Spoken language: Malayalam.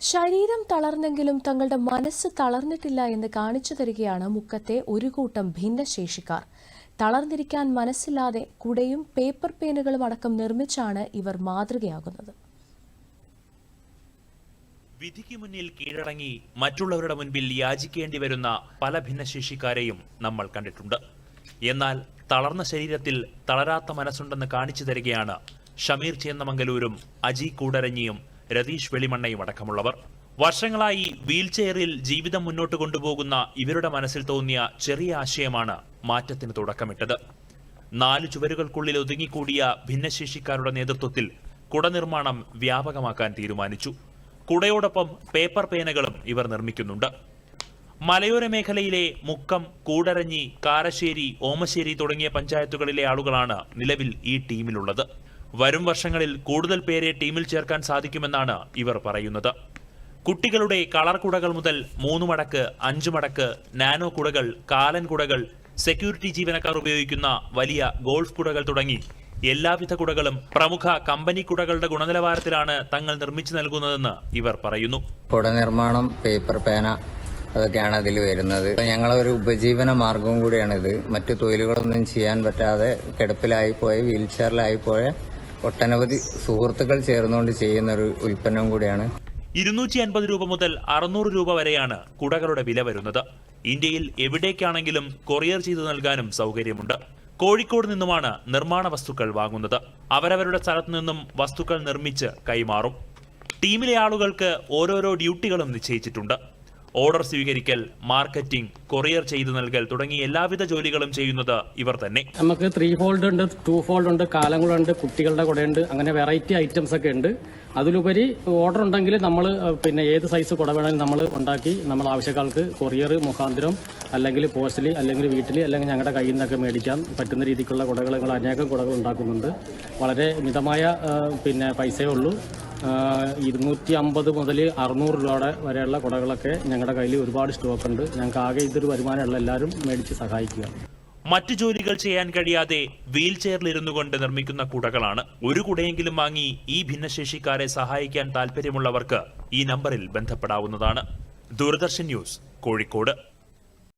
ശരീരം തളർന്നെങ്കിലും തങ്ങളുടെ മനസ്സ് തളർന്നിട്ടില്ല എന്ന് കാണിച്ചു തരികയാണ് മുക്കത്തെ ഒരു കൂട്ടം ഭിന്നശേഷിക്കാർ. തളർന്നിരിക്കാൻ മനസ്സില്ലാതെ കുടയും പേപ്പർ പേനുകളും അടക്കം നിർമ്മിച്ചാണ് ഇവർ മാതൃകയാകുന്നത്. വിധിക്ക് മുന്നിൽ കീഴടങ്ങി മറ്റുള്ളവരുടെ മുൻപിൽ യാചിക്കേണ്ടി വരുന്ന പല ഭിന്നശേഷിക്കാരെയും നമ്മൾ കണ്ടിട്ടുണ്ട്. എന്നാൽ തളർന്ന ശരീരത്തിൽ തളരാത്ത മനസ്സുണ്ടെന്ന് കാണിച്ചു തരികയാണ് ഷമീർ ചേന്നമംഗലൂരും അജി കൂടരഞ്ഞിയും രതീഷ് വെളിമണ്ണയും അടക്കമുള്ളവർ. വർഷങ്ങളായി വീൽചെയറിൽ ജീവിതം മുന്നോട്ട് കൊണ്ടുപോകുന്ന ഇവരുടെ മനസ്സിൽ തോന്നിയ ചെറിയ ആശയമാണ് മാറ്റത്തിന് തുടക്കമിട്ടത്. നാല് ചുവരുകൾക്കുള്ളിൽ ഒതുങ്ങിക്കൂടിയ ഭിന്നശേഷിക്കാരുടെ നേതൃത്വത്തിൽ കുടനിർമ്മാണം വ്യാപകമാക്കാൻ തീരുമാനിച്ചു. കുടയോടൊപ്പം പേപ്പർ പേനകളും ഇവർ നിർമ്മിക്കുന്നുണ്ട്. മലയോര മേഖലയിലെ മുക്കം കൂടരഞ്ഞി കാരശ്ശേരി ഓമശ്ശേരി തുടങ്ങിയ പഞ്ചായത്തുകളിലെ ആളുകളാണ് നിലവിൽ ഈ ടീമിലുള്ളത്. വരും വർഷങ്ങളിൽ കൂടുതൽ പേരെ ടീമിൽ ചേർക്കാൻ സാധിക്കുമെന്നാണ് ഇവർ പറയുന്നത്. കുട്ടികളുടെ കളർ കുടകൾ മുതൽ മൂന്ന് മടക്ക് അഞ്ച് മടക്ക് നാനോ കുടകൾ കാലൻ കുടകൾ സെക്യൂരിറ്റി ജീവനക്കാർ ഉപയോഗിക്കുന്ന വലിയ ഗോൾഫ് കുടകൾ തുടങ്ങി എല്ലാവിധ കുടകളും പ്രമുഖ കമ്പനി കുടകളുടെ ഗുണനിലവാരത്തിലാണ് തങ്ങൾ നിർമ്മിച്ചു നൽകുന്നതെന്ന് ഇവർ പറയുന്നു. കുട നിർമ്മാണം പേപ്പർ പേന അതൊക്കെയാണ് അതിൽ വരുന്നത്. ഞങ്ങളൊരു ഉപജീവന മാർഗവും കൂടിയാണിത്. മറ്റു തൊഴിലുകളൊന്നും ചെയ്യാൻ പറ്റാതെ കിടപ്പിലായി പോയ വീൽ ചെയറിലായി പോയ ഒട്ടനവധി സുഹൃത്തുക്കൾ ചേർന്നുകൊണ്ട് ചെയ്യുന്ന ഒരു ഉൽപ്പന്നം കൂടിയാണ്. ഇരുന്നൂറ്റി അൻപത് രൂപ മുതൽ അറുന്നൂറ് രൂപ വരെയാണ് കുടകളുടെ വില വരുന്നത്. ഇന്ത്യയിൽ എവിടേക്കാണെങ്കിലും കൊറിയർ ചെയ്തു നൽകാനും സൗകര്യമുണ്ട്. കോഴിക്കോട് നിന്നുമാണ് നിർമ്മാണ വസ്തുക്കൾ വാങ്ങുന്നത്. അവരവരുടെ സ്ഥലത്തു നിന്നും വസ്തുക്കൾ നിർമ്മിച്ച് കൈമാറും. ടീമിലെ ആളുകൾക്ക് ഓരോരോ ഡ്യൂട്ടികളും നിശ്ചയിച്ചിട്ടുണ്ട്. ഓർഡർ സ്വീകരിക്കൽ മാർക്കറ്റിംഗ് കൊറിയർ ചെയ്തു നൽകൽ തുടങ്ങി എല്ലാവിധ ജോലികളും ചെയ്യുന്നത് ഇവർ തന്നെ. നമുക്ക് ത്രീ ഫോൾഡ് ഉണ്ട് ടു ഫോൾഡ് ഉണ്ട് കാലങ്ങളുണ്ട് കുട്ടികളുടെ കുടയുണ്ട് അങ്ങനെ വെറൈറ്റി ഐറ്റംസ് ഒക്കെ ഉണ്ട്. അതിലുപരി ഓർഡർ ഉണ്ടെങ്കിൽ നമ്മൾ പിന്നെ ഏത് സൈസ് കുട വേണമെങ്കിലും നമ്മൾ ഉണ്ടാക്കി നമ്മൾ ആവശ്യക്കാർക്ക് കൊറിയർ മുഖാന്തരം അല്ലെങ്കിൽ പോസ്റ്റലി അല്ലെങ്കിൽ വീട്ടിൽ അല്ലെങ്കിൽ ഞങ്ങളുടെ കയ്യിൽ നിന്നൊക്കെ മേടിക്കാൻ പറ്റുന്ന രീതിക്കുള്ള കുടകൾ ഞങ്ങൾ അനേകം കുടകൾ ഉണ്ടാക്കുന്നുണ്ട്. വളരെ മിതമായ പിന്നെ പൈസയേ ഉള്ളൂ. ഇരുന്നൂറ്റി അമ്പത് മുതൽ അറുന്നൂറ് രൂപയുടെ വരെയുള്ള കുടകളൊക്കെ ഞങ്ങളുടെ കയ്യിൽ ഒരുപാട് സ്റ്റോക്ക് ഉണ്ട് ഞങ്ങൾക്ക് ആകെ ഇതൊരു വരുമാനമുള്ള എല്ലാവരും മേടിച്ച് സഹായിക്കുക. മറ്റു ജോലികൾ ചെയ്യാൻ കഴിയാതെ വീൽ ചെയറിലിരുന്നു കൊണ്ട് നിർമ്മിക്കുന്ന കുടകളാണ്. ഒരു കുടയെങ്കിലും വാങ്ങി ഈ ഭിന്നശേഷിക്കാരെ സഹായിക്കാൻ താല്പര്യമുള്ളവർക്ക് ഈ നമ്പറിൽ ബന്ധപ്പെടാവുന്നതാണ്. ദൂരദർശൻ ന്യൂസ് കോഴിക്കോട്.